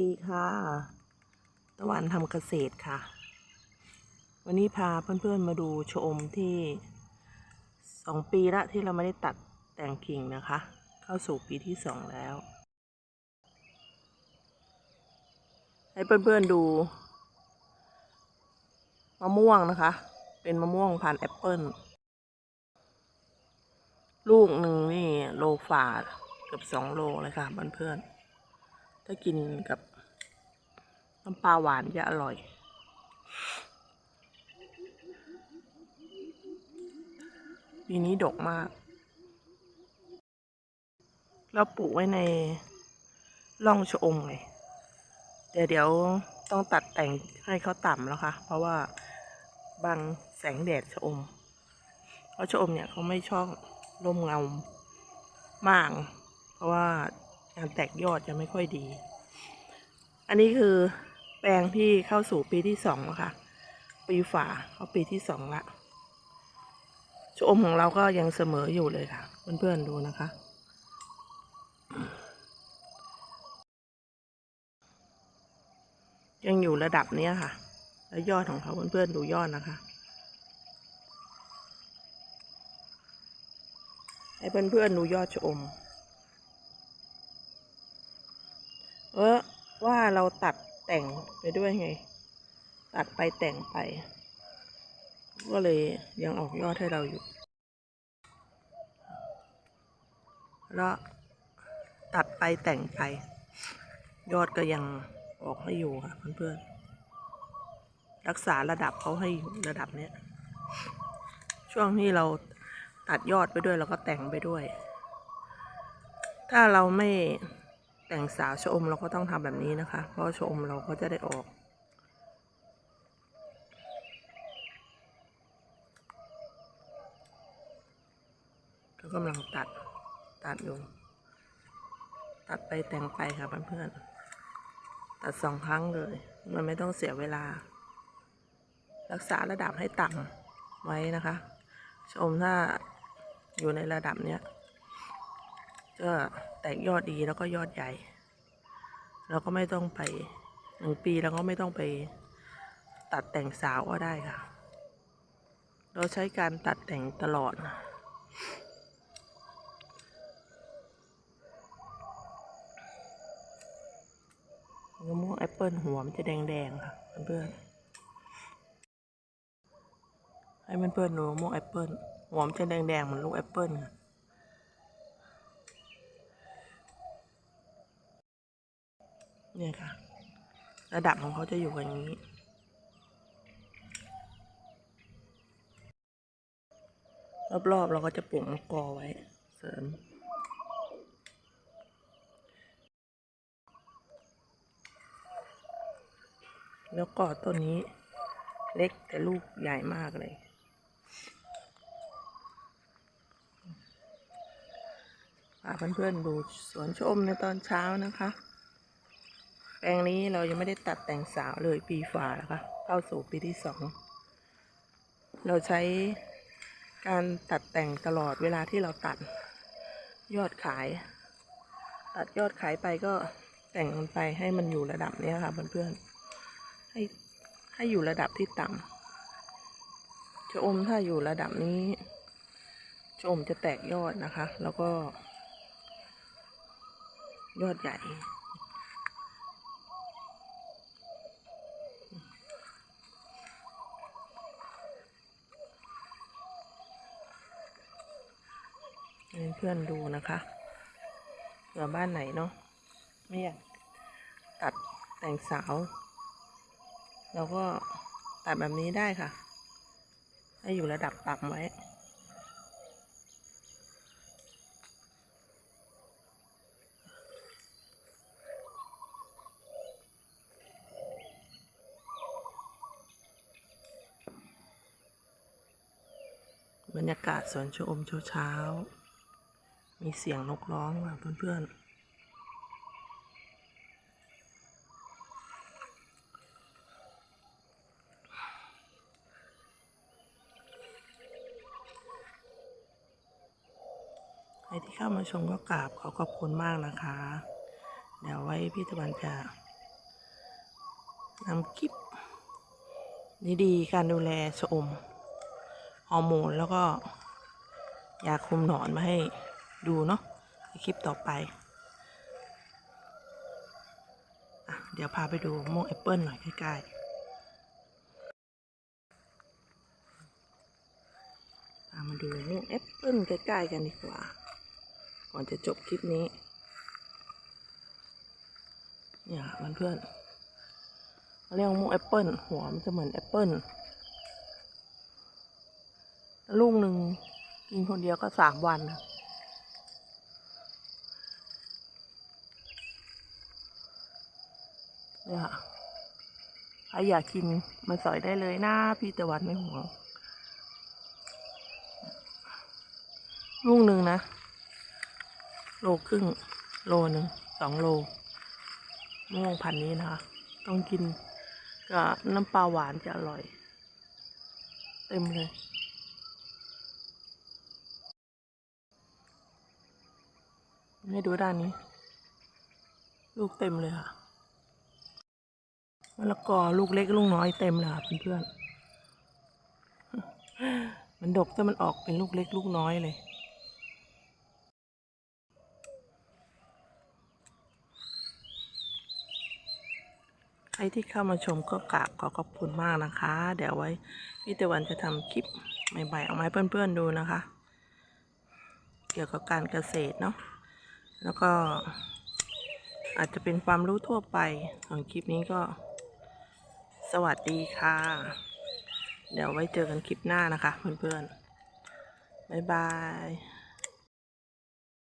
ดีค่ะ ตะวันทำเกษตรค่ะ วันนี้พาเพื่อนๆมาดูชมที่สองปีละที่เราไม่ได้ตัดแต่งกิ่งนะคะ เข้าสู่ปีที่สองแล้ว ให้เพื่อนๆดูมะม่วงนะคะ เป็นมะม่วงพันแอปเปิลลูกหนึ่งนี่โลฝาดเกือบสองโลเลยค่ะเพื่อนๆถ้ากินกับ น้ำปลาหวานจะอร่อย ปีนี้ดกมาก เราปลูกไว้ในร่องชะอมไงแต่เดี๋ยวต้องตัดแต่งให้เขาต่ำแล้วค่ะ เพราะว่าบังแสงแดดชะอม เพราะชะอมเนี่ยเขาไม่ชอบร่มเงามาก เพราะว่าการแตกยอดจะไม่ค่อยดี อันนี้คือ แปลงที่เข้าสู่ปีที่สองแล้วค่ะ ปีฝ่าเขาปีที่สองละชอมของเราก็ยังเสมออยู่เลยค่ะ เพื่อนๆดูนะคะ ยังอยู่ระดับเนี้ยค่ะ แล้วยอดของเขาเพื่อนๆดูยอดนะคะ ให้เพื่อนๆดูยอดชอมเออว่าเราตัด แต่งไปด้วยไง ตัดไปแต่งไป ก็เลยยังออกยอดให้เราอยู่ แล้วตัดไปแต่งไป ยอดก็ยังออกให้อยู่ค่ะเพื่อนๆ รักษาระดับเขาให้อยู่ระดับเนี้ย ช่วงที่เราตัดยอดไปด้วยเราก็แต่งไปด้วย ถ้าเราไม่ แต่งสาวชะอมเราก็ต้องทำแบบนี้นะคะ เพราะชะอมเราก็จะได้ออก ก็กำลังตัดตัดอยู่ ตัดไปแต่งไปค่ะเพื่อนๆตัดสองครั้งเลย มันไม่ต้องเสียเวลา รักษาระดับให้ต่ำไว้นะคะชมถ้าอยู่ในระดับเนี้ย ก็แตกยอดดีแล้วก็ยอดใหญ่เราก็ไม่ต้องไปหนึ่งปีเราก็ไม่ต้องไปตัดแต่งสาวก็ได้ค่ะ เราใช้การตัดแต่งตลอดนะมะม่วงแอปเปิลหัวมันจะแดงๆค่ะเพื่อนๆให้เพื่อนๆดูมะม่วงแอปเปิลหัวมันจะแดงๆเหมือนลูกแอปเปิลค่ะ เนี่ยค่ะ ระดับของเขาจะอยู่อย่างนี้ รอบๆเราก็จะปลูกมะกอไว้ เสริม แล้วก็ต้นนี้เล็กแต่ลูกใหญ่มากเลยพาเพื่อนๆดูสวนชมในตอนเช้านะคะ แปลงนี้เรายังไม่ได้ตัดแต่งสาวเลยปีฝ่าแล้วค่ะเข้าสู่ปีที่สองเราใช้การตัดแต่งตลอดเวลาที่เราตัดยอดขาย ตัดยอดขายไปก็แต่งมันไปให้มันอยู่ระดับนี้ค่ะเพื่อนๆให้ให้อยู่ระดับที่ต่ำชะอมถ้าอยู่ระดับนี้ชะอมจะแตกยอดนะคะ แล้วก็ ยอดใหญ่ ให้เพื่อนดูนะคะเผื่อบ้านไหนเนาะไม่อยากตัดแต่งสาว เราก็ตัดแบบนี้ได้ค่ะ ให้อยู่ระดับต่ำไว้บรรยากาศสวนชะอมเช้า มีเสียงนกร้องค่ะเพื่อนๆ ใครที่เข้ามาชมก็กราบขอขอบคุณมากนะคะ เดี๋ยวไว้พี่ตะวันจะนำคลิปดีๆการดูแลชะอมฮอร์โมนแล้วก็ยาคุมหนอนมาให้ ดูเนาะคลิปต่อไปอเดี๋ยวพาไปดูโมงแอปเปิลหน่อยใกล้ๆพามาดูโมงแอปเปิลใกล้ๆกันดีกว่า ก่อนจะจบคลิปนี้ เนี่ยเพื่อนๆเรียกว่าโมงแอปเปิลหัวมันจะเหมือนแอปเปิลลูกหนึ่งกินคนเดียวก็สามวันนะ เนี่ยใครอยากกินมาสอยได้เลยนะพี่ตะวันไม่ห่วงลูกหนึ่งนะ โลครึ่ง โลหนึ่งสองโลม่วงพันนี้นะคะ ต้องกินกับน้ำปลาหวานจะอร่อย เต็มเลยให้ดูด้านนี้ ลูกเต็มเลยค่ะ มะละกอลูกเล็กลูกน้อยเต็มเลยเพื่อนๆมันดกแต่มันออกเป็นลูกเล็กลูกน้อยเลยใครที่เข้ามาชมก็กราบขอขอบคุณมากนะคะ เดี๋ยวไว้พี่ตะวันจะทำคลิปใหม่ๆเอามาให้เพื่อนๆดูนะคะ เกี่ยวกับการเกษตรเนาะแล้วก็อาจจะเป็นความรู้ทั่วไปของคลิปนี้ก็ สวัสดีค่ะ เดี๋ยวไว้เจอกันคลิปหน้านะคะเพื่อนๆ บ๊ายบาย